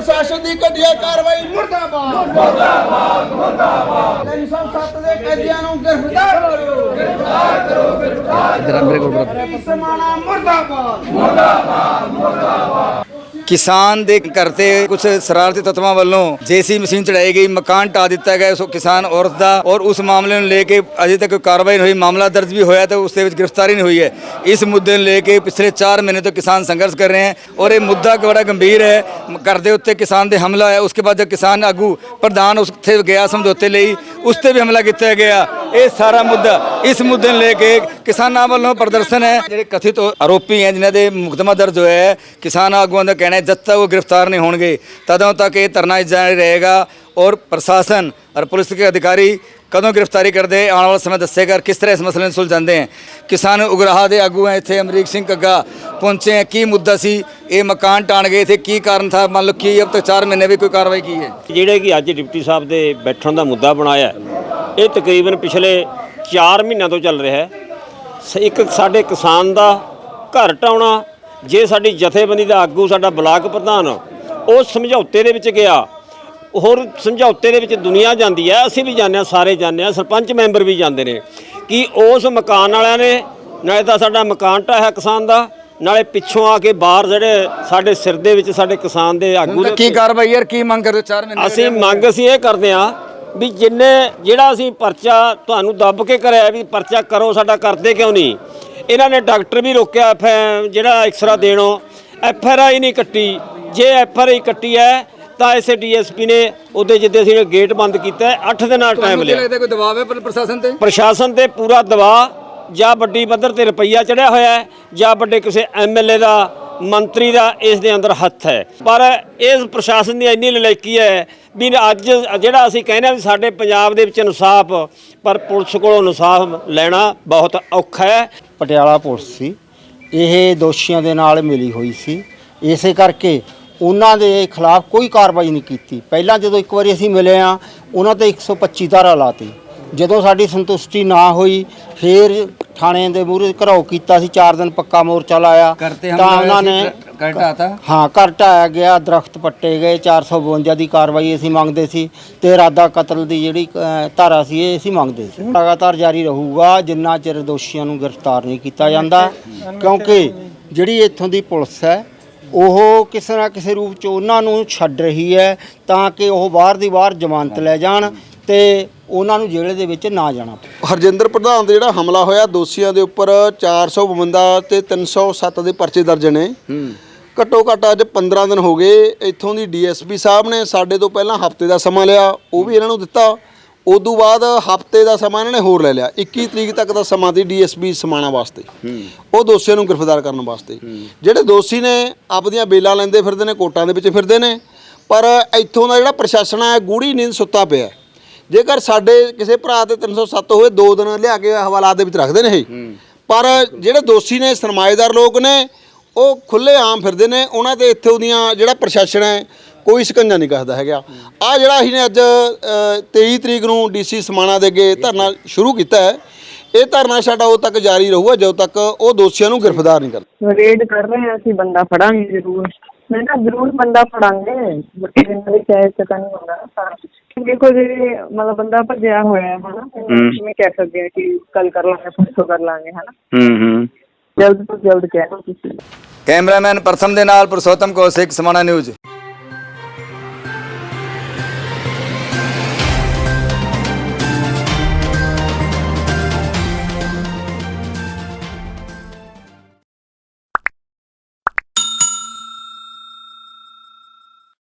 ਦੀ ਘਟੀਆ ਕਾਰਵਾਈ। ਮੁਰਦਾਬਾਦ। ਮੁਰਦਾਬਾਦ ਮੁਰਦਾਬਾਦ 307 ਦੇ ਕੈਦੀਆਂ ਨੂੰ ਗ੍ਰਿਫਤਾਰ ਕਰੋ। ਗ੍ਰਿਫਤਾਰ ਕਰੋ ਗ੍ਰਿਫਤਾਰ ਜਰਾ ਮੇਰੇ ਕੋਲ ਬਰਾਬਰ। ਸਮਾਣਾ ਮੁਰਦਾਬਾਦ। ਕਿਸਾਨ ਦੇ ਕਰਤੇ ਕੁਝ ਸ਼ਰਾਰਤੀ ਤੱਤਵਾਂ ਵੱਲੋਂ ਜੇਸੀ ਮਸ਼ੀਨ ਚੜਾਈ ਗਈ, ਮਕਾਨ ਢਾ ਦਿੱਤਾ ਗਿਆ ਉਸ ਕਿਸਾਨ ਔਰਤ ਦਾ ਔਰ ਉਸ ਮਾਮਲੇ ਨੂੰ ਲੈ ਕੇ ਅਜੇ ਤੱਕ ਕੋਈ ਕਾਰਵਾਈ ਨਹੀਂ ਹੋਈ, ਮਾਮਲਾ ਦਰਜ ਵੀ ਹੋਇਆ ਤਾਂ ਉਸ ਦੇ ਵਿੱਚ ਗ੍ਰਿਫਤਾਰੀ ਨਹੀਂ ਹੋਈ ਹੈ। ਇਸ ਮੁੱਦੇ ਨੂੰ ਲੈ ਕੇ ਪਿਛਲੇ 4 ਮਹੀਨੇ ਤੋਂ ਕਿਸਾਨ ਸੰਘਰਸ਼ ਕਰ ਰਹੇ ਹਨ ਔਰ ਇਹ ਮੁੱਦਾ ਬੜਾ ਗੰਭੀਰ ਹੈ। ਘਰ ਦੇ ਉੱਤੇ ਕਿਸਾਨ ਦੇ ਹਮਲਾ ਹੋਇਆ ਉਸਕੇ ਬਾਅਦ ਜਦ ਕਿਸਾਨ ਆਗੂ ਪ੍ਰਧਾਨ ਉੱਥੇ ਗਿਆ ਸਮਝੌਤੇ ਲਈ, ਉਸ ਤੇ ਵੀ ਹਮਲਾ ਕੀਤਾ ਗਿਆ। ਇਹ ਸਾਰਾ ਮੁੱਦਾ, ਇਸ ਮੁੱਦੇ ਨੂੰ ਲੈ ਕੇ ਕਿਸਾਨਾਂ ਵੱਲੋਂ ਪ੍ਰਦਰਸ਼ਨ ਹੈ। ਜਿਹੜੇ ਕਥਿਤ ਆਰੋਪੀ ਹੈ, ਜਿਨ੍ਹਾਂ ਦੇ ਮੁਕਦਮਾ ਦਰਜ ਹੋਇਆ ਹੈ, ਕਿਸਾਨ ਆਗੂਆਂ ਦਾ ਕਹਿਣਾ ਹੈ, ਜਦ ਤੱਕ ਉਹ ਗ੍ਰਿਫਤਾਰ ਨਹੀਂ ਹੋਣਗੇ, ਤਦੋਂ ਤੱਕ ਇਹ ਧਰਨਾ ਜਾਰੀ ਰਹੇਗਾ ਔਰ ਪ੍ਰਸ਼ਾਸਨ ਔਰ ਪੁਲਿਸ ਦੇ ਅਧਿਕਾਰੀ ਕਦੋਂ ਗ੍ਰਿਫਤਾਰੀ ਕਰਦੇ ਆਉਣ ਵਾਲਾ ਸਮਾਂ ਦੱਸੇਗਾ ਕਿਸ ਤਰ੍ਹਾਂ ਇਸ ਮਸਲੇ ਨੂੰ ਸੁਲਝਾਉਂਦੇ ਹਨ ਕਿਸਾਨ ਉਗਰਾਹ ਦੇ ਆਗੂ ਹੈ, ਇੱਥੇ ਅਮਰੀਕ ਸਿੰਘ ਕੱਗਾ ਪਹੁੰਚੇ ਹੈ। ਕੀ ਮੁੱਦਾ ਸੀ? ਇਹ ਮਕਾਨ ਟਾਣ ਗਏ ਥੇ ਕੀ ਕਾਰਨ ਥਾ? ਮੰਨ ਲਓ ਕੀ ਅਬ ਤੱਕ 4 ਮਹੀਨੇ ਵੀ ਕੋਈ ਕਾਰਵਾਈ ਕੀ ਹੈ? ਜਿਹੜੇ ਕਿ ਅੱਜ ਡਿਪਟੀ ਸਾਹਿਬ ਦੇ ਬੈਠਣ ਦਾ ਮੁੱਦਾ ਬਣਾਇਆ ਇਹ ਤਕਰੀਬਨ ਪਿਛਲੇ 4 ਮਹੀਨਿਆਂ ਤੋਂ ਚੱਲ ਰਿਹਾ ਹੈ। ਸ- ਇੱਕ ਸਾਡੇ ਕਿਸਾਨ ਦਾ ਘਰ ਟਾਉਣਾ ਜੇ ਸਾਡੀ ਜਥੇਬੰਦੀ ਦਾ ਆਗੂ ਸਾਡਾ ਬਲਾਕ ਪ੍ਰਧਾਨ ਉਹ ਸਮਝੌਤੇ ਦੇ ਵਿੱਚ ਗਿਆ। ਹੋਰ ਸਮਝੌਤੇ ਦੇ ਵਿੱਚ ਦੁਨੀਆ ਜਾਂਦੀ ਹੈ ਅਸੀਂ ਵੀ ਜਾਂਦੇ ਹਾਂ ਸਾਰੇ ਜਾਂਦੇ ਹਾਂ ਸਰਪੰਚ ਮੈਂਬਰ ਵੀ ਜਾਂਦੇ ਨੇ ਕਿ ਉਸ ਮਕਾਨ ਵਾਲਿਆਂ ਨੇ ਨਾਲੇ ਤਾਂ ਸਾਡਾ ਮਕਾਨ ਢਾਹਿਆ ਕਿਸਾਨ ਦਾ ਨਾਲੇ ਪਿੱਛੋਂ ਆ ਕੇ ਬਾਹਰ ਜਿਹੜੇ ਸਾਡੇ ਸਿਰ ਦੇ ਵਿੱਚ ਸਾਡੇ ਕਿਸਾਨ ਦੇ ਆਗੂ ਦੇ ਕੀ ਕਾਰਵਾਈ ਯਾਰ ਕੀ ਮੰਗ ਕਰਦੇ 4 ਮਹੀਨੇ ਅਸੀਂ ਮੰਗ ਅਸੀਂ ਇਹ ਕਰਦੇ ਆ ਵੀ ਜਿੰਨੇ ਜਿਹੜਾ ਅਸੀਂ ਪਰਚਾ ਤੁਹਾਨੂੰ ਦੱਬ ਕੇ ਕਰਿਆ ਵੀ ਪਰਚਾ ਕਰੋ ਸਾਡਾ ਕਰਦੇ ਕਿਉਂ ਨਹੀਂ? ਇਹਨਾਂ ਨੇ ਡਾਕਟਰ ਵੀ ਰੋਕਿਆ ਐਫ- ਜਿਹੜਾ ਐਕਸਰਾ ਦੇਣੋਂ। ਐਫ ਆਰ ਆਈ ਨਹੀਂ ਕੱਟੀ। ਜੇ ਐਫ ਆਰ ਆਈ ਕੱਟੀ ਹੈ ਤਾਂ ਇਸੇ ਡੀਐਸਪੀ ਨੇ ਉਹਦੇ ਜਿੱਦੇ ਅਸੀਂ ਗੇਟ ਬੰਦ ਕੀਤਾ 8 ਦਿਨਾਂ ਟਾਈਮ ਤੁਹਾਨੂੰ ਕੀ ਲਿਆ। ਲੱਗਦਾ ਕੋਈ ਦਬਾਅ ਹੈ ਪਰ- ਪ੍ਰਸ਼ਾਸਨ ਤੇ? ਪ੍ਰਸ਼ਾਸਨ ਤੇ ਪੂਰਾ ਦਬਾਅ ਜਾਂ ਵੱਡੀ ਪੱਧਰ ਤੇ ਰੁਪਈਆ ਚੜਿਆ ਹੋਇਆ ਹੈ ਜਾਂ ਵੱਡੇ ਕਿਸੇ ਐਮਐਲਏ ਦਾ ਮੰਤਰੀ ਦਾ ਇਸ ਦੇ ਅੰਦਰ ਹੱਥ ਹੈ। ਪਰ ਇਸ ਪ੍ਰਸ਼ਾਸਨ ਦੀ ਇੰਨੀ ਲਲੇਕੀ ਹੈ ਵੀ ਅੱਜ ਜਿਹੜਾ ਅਸੀਂ ਕਹਿੰਦੇ ਹਾਂ ਵੀ ਸਾਡੇ ਪੰਜਾਬ ਦੇ ਵਿੱਚ ਇਨਸਾਫ, ਪਰ ਪੁਲਿਸ ਕੋਲੋਂ ਇਨਸਾਫ ਲੈਣਾ ਬਹੁਤ ਔਖਾ ਹੈ। ਪਟਿਆਲਾ ਪੁਲਿਸ ਸੀ। ਇਹ ਦੋਸ਼ੀਆਂ ਦੇ ਨਾਲ ਮਿਲੀ ਹੋਈ ਸੀ। ਇਸੇ ਕਰਕੇ ਉਹਨਾਂ ਦੇ ਖਿਲਾਫ ਕੋਈ ਕਾਰਵਾਈ ਨਹੀਂ ਕੀਤੀ। ਪਹਿਲਾਂ ਜਦੋਂ ਇੱਕ ਵਾਰੀ ਅਸੀਂ ਮਿਲੇ ਆ ਉਹਨਾਂ ਤੇ 125 ਧਾਰਾ ਲਾਤੀ। ਜਦੋਂ ਸਾਡੀ ਸੰਤੁਸ਼ਟੀ ਨਾ ਹੋਈ, ਫਿਰ ਥਾਣੇ ਦੇ ਮੂਹਰੇ ਘਰਾਓ ਕੀਤਾ ਸੀ 4 ਦਿਨ ਪੱਕਾ ਮੋਰਚਾ ਲਾਇਆ। ਕਰਤੇ ਤਾਂ ਉਹਨਾਂ ਨੇ ਕਰਟਾ ਤਾ? ਹਾਂ ਘਰ ਢਾਇਆ ਗਿਆ ਦਰਖਤ ਪੱਟੇ ਗਏ 452 ਦੀ ਕਾਰਵਾਈ ਅਸੀਂ ਮੰਗਦੇ ਸੀ ਤੇ ਇਰਾਦਾ ਕਤਲ ਦੀ ਜਿਹੜੀ ਧਾਰਾ ਸੀ ਇਹ ਅਸੀਂ ਮੰਗਦੇ ਸੀ। ਲਗਾਤਾਰ ਜਾਰੀ ਰਹੂਗਾ ਜਿੰਨਾ ਚਿਰ ਦੋਸ਼ੀਆਂ ਨੂੰ ਗ੍ਰਿਫਤਾਰ ਨਹੀਂ ਕੀਤਾ ਜਾਂਦਾ ਕਿਉਂਕਿ ਜਿਹੜੀ ਇੱਥੋਂ ਦੀ ਪੁਲਿਸ ਹੈ ਉਹ ਕਿਸੇ ਨਾ ਕਿਸੇ ਰੂਪ ਚ ਉਹਨਾਂ ਨੂੰ ਛੱਡ ਰਹੀ ਹੈ ਤਾਂ ਕਿ ਉਹ ਬਾਹਰ ਦੀ ਬਾਹਰ ਜ਼ਮਾਨਤ ਲੈ ਜਾਣ ਤੇ ਉਹਨਾਂ ਨੂੰ ਜੇਲ੍ਹ ਦੇ ਵਿੱਚ ਨਾ ਜਾਣਾ ਪਵੇ। ਹਰਜਿੰਦਰ ਪ੍ਰਧਾਨ ਦੇ ਜਿਹੜਾ ਹਮਲਾ ਹੋਇਆ ਦੋਸ਼ੀਆਂ ਦੇ ਉੱਪਰ 452 ਤੇ 307 ਦੇ ਪਰਚੇ ਦਰਜ ਨੇ। ਘੱਟੋ ਘੱਟ ਅੱਜ 15 ਦਿਨ ਹੋ ਗਏ ਇੱਥੋਂ ਦੀ ਡੀਐਸਪੀ ਸਾਹਿਬ ਨੇ ਸਾਡੇ ਤੋਂ ਪਹਿਲਾਂ ਹਫ਼ਤੇ ਦਾ ਸਮਾਂ ਲਿਆ ਉਹ ਵੀ ਇਹਨਾਂ ਨੂੰ ਦਿੱਤਾ। ਉਦੋਂ ਬਾਅਦ ਹਫ਼ਤੇ ਦਾ ਸਮਾਂ ਇਹਨਾਂ ਨੇ ਹੋਰ ਲੈ ਲਿਆ। 21 ਤਰੀਕ ਤੱਕ ਦਾ ਸਮਾਂ ਦੀ ਡੀਐਸਪੀ ਸਮਾਣਾ ਵਾਸਤੇ। ਉਹ ਦੋਸ਼ੀਆਂ ਨੂੰ ਗ੍ਰਿਫਤਾਰ ਕਰਨ ਵਾਸਤੇ। ਜਿਹੜੇ ਦੋਸ਼ੀ ਨੇ ਆਪਦੀਆਂ ਬੇਲਾਂ ਲੈਂਦੇ ਫਿਰਦੇ ਨੇ ਕੋਰਟਾਂ ਦੇ ਵਿੱਚ ਫਿਰਦੇ ਨੇ ਪਰ ਇੱਥੋਂ ਦਾ ਜਿਹੜਾ ਪ੍ਰਸ਼ਾਸਨ ਹੈ ਗੂੜੀ ਨੀਂਦ ਸੁੱਤਾ ਪਿਆ। ਜੇਕਰ ਸਾਡੇ ਕਿਸੇ ਭਰਾ ਤੇ 307 ਹੋਏ ਦੋ ਦਿਨ ਲਿਆ ਕੇ ਹਵਾਲਾਤ ਦੇ ਵਿੱਚ ਰੱਖਦੇ ਨੇ ਇਹ। ਪਰ ਜਿਹੜੇ ਦੋਸ਼ੀ ਨੇ ਸਰਮਾਏਦਾਰ ਲੋਕ ਨੇ ਉਹ ਖੁੱਲੇ ਆਮ ਫਿਰਦੇ ਨੇ। ਉਹਨਾਂ ਤੇ ਇੱਥੇ ਉਹਦੀਆਂ ਜਿਹੜਾ ਪ੍ਰਸ਼ਾਸਨ ਹੈ ਕੋਈ ਸਕੰਜਾ ਨਹੀਂ ਕੱਸਦਾ ਹੈਗਾ। ਆ ਜਿਹੜਾ ਅਸੀਂ ਨੇ ਅੱਜ ਅ, 23 ਤਰੀਕ ਨੂੰ ਡੀਸੀ ਸਮਾਣਾ ਦੇ ਅੱਗੇ ਧਰਨਾ ਸ਼ੁਰੂ ਕੀਤਾ ਹੈ ਇਹ ਧਰਨਾ ਸਾਡਾ ਉਦੋਂ ਤੱਕ ਜਾਰੀ ਰਹੂਗਾ ਜਦੋਂ ਤੱਕ ਉਹ ਦੋਸ਼ੀਆਂ ਨੂੰ ਗ੍ਰਿਫਤਾਰ ਨਹੀਂ ਕਰਦੇ। ਰੇਡ ਕਰ ਰਹੇ ਹਾਂ ਅਸੀਂ ਬੰਦਾ ਫੜਾਂਗੇ ਜ਼ਰੂਰ। ਮੈਂ ਕਿਹਾ ਜ਼ਰੂਰ ਬੰਦਾ ਫੜਾਂਗੇ ਬੱਚੇ ਇਹਨਾਂ ਦੇ ਚਾਹੇ ਤੱਕ ਨਹੀਂ ਹੁੰਦਾ। ਸਾਰਾ। ਦੇਖੋ ਜੇ ਮਤਲਬ ਬੰਦਾ ਭੱਜਿਆ ਹੋਇਆ ਹੈ ਹਨਾ ਕਿਵੇਂ ਕਹਿ ਸਕਦੇ ਹਾਂ ਕਿ ਕੱਲ ਕਰ ਲਾਂਗੇ ਪਰਸੋਂ ਕਰ ਲਾਂਗੇ ਹਨਾ। ਹੂੰ ਹੂੰ। ਜਲਦ ਤੋਂ ਜਲਦ ਕਹਿ ਦਿਓ ਤੁਸੀਂ। ਕੈਮਰਾਮੈਨ ਪ੍ਰਥਮ ਦੇ ਨਾਲ ਪੁਰਸ਼ੋਤਮ ਕੌਸ਼ਿਕ ਸਮਾਣਾ ਨਿਊਜ਼।